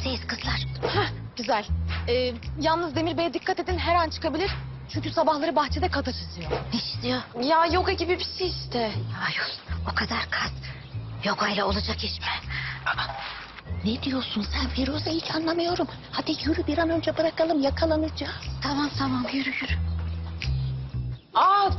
neredeyiz kızlar? Heh, güzel. Ee, yalnız Demir Bey'e dikkat edin her an çıkabilir. Çünkü sabahları bahçede kata çiziyor. Ne istiyor? Ya yoga gibi bir şey işte. Ayol o kadar kas. Yoga ile olacak iş mi? Aa, Ne diyorsun sen Firuze hiç anlamıyorum. Hadi yürü bir an önce bırakalım yakalanacağız. Tamam tamam yürü yürü. Aa,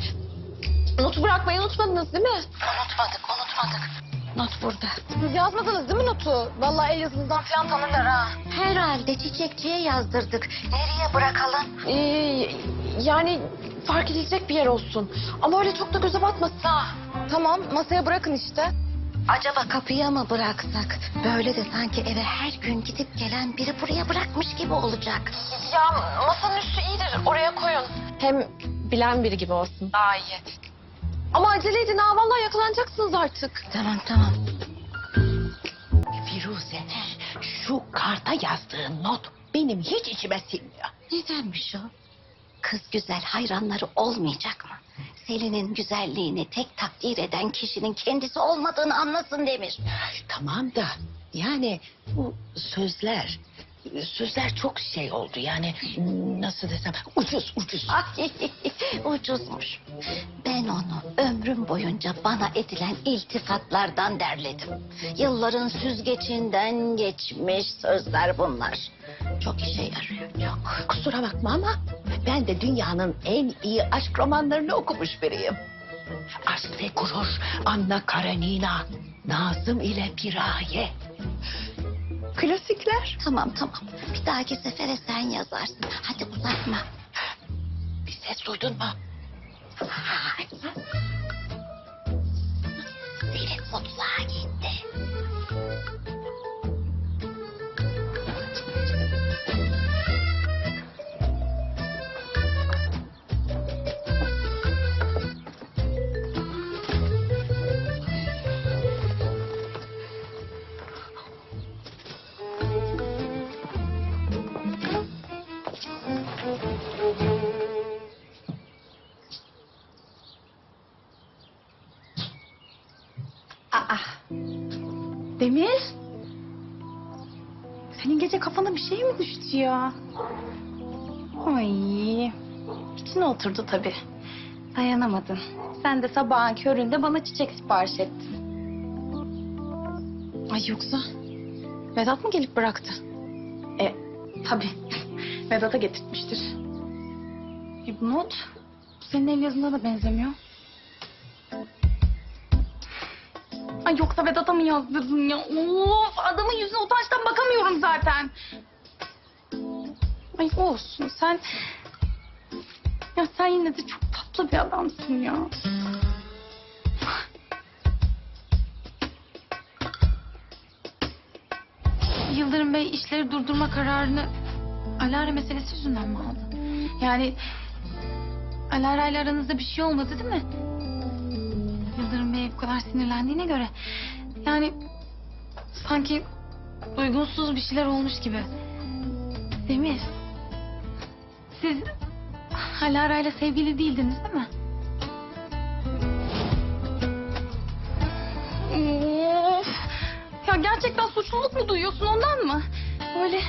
notu bırakmayı unutmadınız değil mi? Unutmadık unutmadık. Not burada. Siz yazmadınız değil mi notu? Vallahi el yazınızdan falan tanırlar ha. Herhalde çiçekçiye yazdırdık. Nereye bırakalım? Ee, yani fark edilecek bir yer olsun. Ama öyle çok da göze batmasın ha. Tamam masaya bırakın işte. Acaba kapıya mı bıraksak? Böyle de sanki eve her gün gidip gelen biri buraya bırakmış gibi olacak. Ya masanın üstü iyidir oraya koyun. Hem bilen biri gibi olsun. Daha iyi. Ama acele edin ha vallahi yakalanacaksınız artık. Tamam tamam. Firuze, şu karta yazdığın not benim hiç içime sinmiyor. Nedenmiş o? Kız güzel hayranları olmayacak mı? Selin'in güzelliğini tek takdir eden kişinin kendisi olmadığını anlasın Demir. Ay, tamam da yani bu sözler, sözler çok şey oldu yani nasıl desem ucuz ucuz. Ay ucuzmuş. Ben onu ömrüm boyunca bana edilen iltifatlardan derledim. Yılların süzgecinden geçmiş sözler bunlar. Çok işe yarıyor çok. Kusura bakma ama ben de dünyanın en iyi aşk romanlarını okumuş biriyim. Aşk ve Gurur, Anna Karenina, Nazım ile Piraye. Klasikler. Tamam tamam. Bir dahaki sefere sen yazarsın. Hadi uzatma. Bir ses duydun mu? Ay. Aa. Demir. Senin gece kafana bir şey mi düştü ya? Ay. İçine oturdu tabii. Dayanamadın. Sen de sabahın köründe bana çiçek sipariş ettin. Ay yoksa Vedat mı gelip bıraktı? E tabii. Vedat'a getirtmiştir. E bu not senin el yazına da benzemiyor. Ay yoksa Vedat'a mı yazdırdın ya? Of adamın yüzüne utançtan bakamıyorum zaten. Ay olsun sen... Ya sen yine de çok tatlı bir adamsın ya. Yıldırım Bey işleri durdurma kararını Alara meselesi yüzünden mi aldı? Yani Alara ile aranızda bir şey olmadı değil mi? Yıldırım Bey bu kadar sinirlendiğine göre yani sanki uygunsuz bir şeyler olmuş gibi. Demir, siz Alara ile sevgili değildiniz değil mi? Of! Ya gerçekten suçluluk mu duyuyorsun ondan mı? Böyle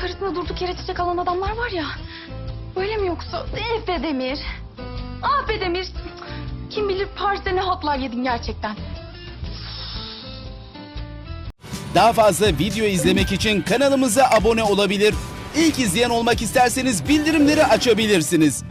karısına durduk yere çiçek alan adamlar var ya. Öyle mi yoksa? Eh be Demir. Ah be Demir. Paris'te ne hatlar yedin gerçekten. Daha fazla video izlemek için kanalımıza abone olabilir. İlk izleyen olmak isterseniz bildirimleri açabilirsiniz.